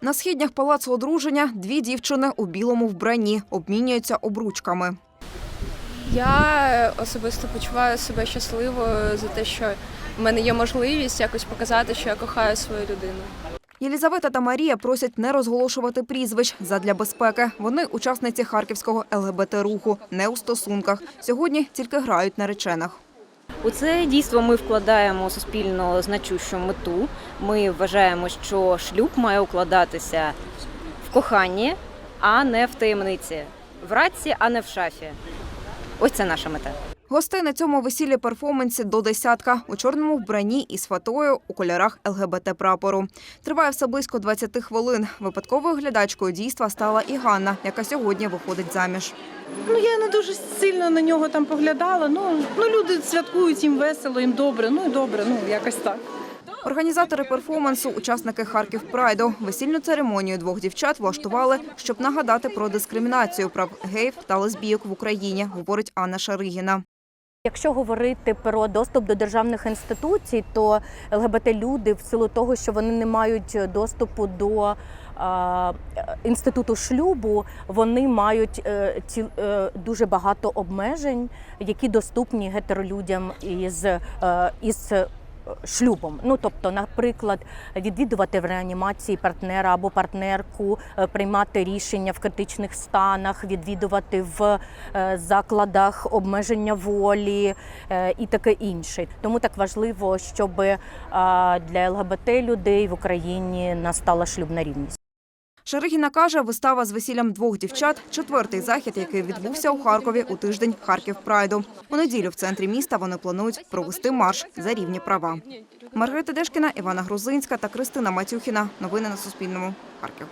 На східнях палацу одруження дві дівчини у білому вбранні обмінюються обручками. Я е, особисто почуваю себе щасливою за те, що в мене є можливість якось показати, що я кохаю свою людину. Єлізавета та Марія просять не розголошувати прізвищ задля безпеки. Вони учасниці харківського ЛГБТ-руху, не у стосунках. Сьогодні тільки грають наречених. У це дійство ми вкладаємо суспільно значущу мету. Ми вважаємо, що шлюб має укладатися в коханні, а не в таємниці, в радці, а не в шафі. Ось це наша мета. Гостей на цьому весіллі перформансі до десятка у чорному вбранні із фатою у кольорах ЛГБТ прапору. Триває все близько 20 хвилин. Випадковою глядачкою дійства стала і Ганна, яка сьогодні виходить заміж. Ну я не дуже сильно на нього там поглядала. Ну, ну люди святкують їм весело, їм добре. Ну і добре, ну якось так. Організатори перформансу, учасники Харків Прайду, весільну церемонію двох дівчат влаштували, щоб нагадати про дискримінацію прав геїв та лесбійок в Україні, говорить Анна Шаригіна. Якщо говорити про доступ до державних інституцій, то ЛГБТ-люди в силу того, що вони не мають доступу до інституту шлюбу, вони мають е, е, дуже багато обмежень, які доступні гетеролюдям із, е, із шлюбом. Ну тобто, наприклад, відвідувати в реанімації партнера або партнерку, е, приймати рішення в критичних станах, відвідувати в е, закладах обмеження волі е, і таке інше. Тому так важливо, щоб для ЛГБТ людей в Україні настала шлюбна рівність. Шаригіна каже, вистава з весіллям двох дівчат – четвертий захід, який відбувся у Харкові у тиждень Харків Прайду. У неділю в центрі міста вони планують провести марш за рівні права. Маргарита Дешкіна, Івана Грузинська та Кристина Матюхіна. Новини на Суспільному. Харків.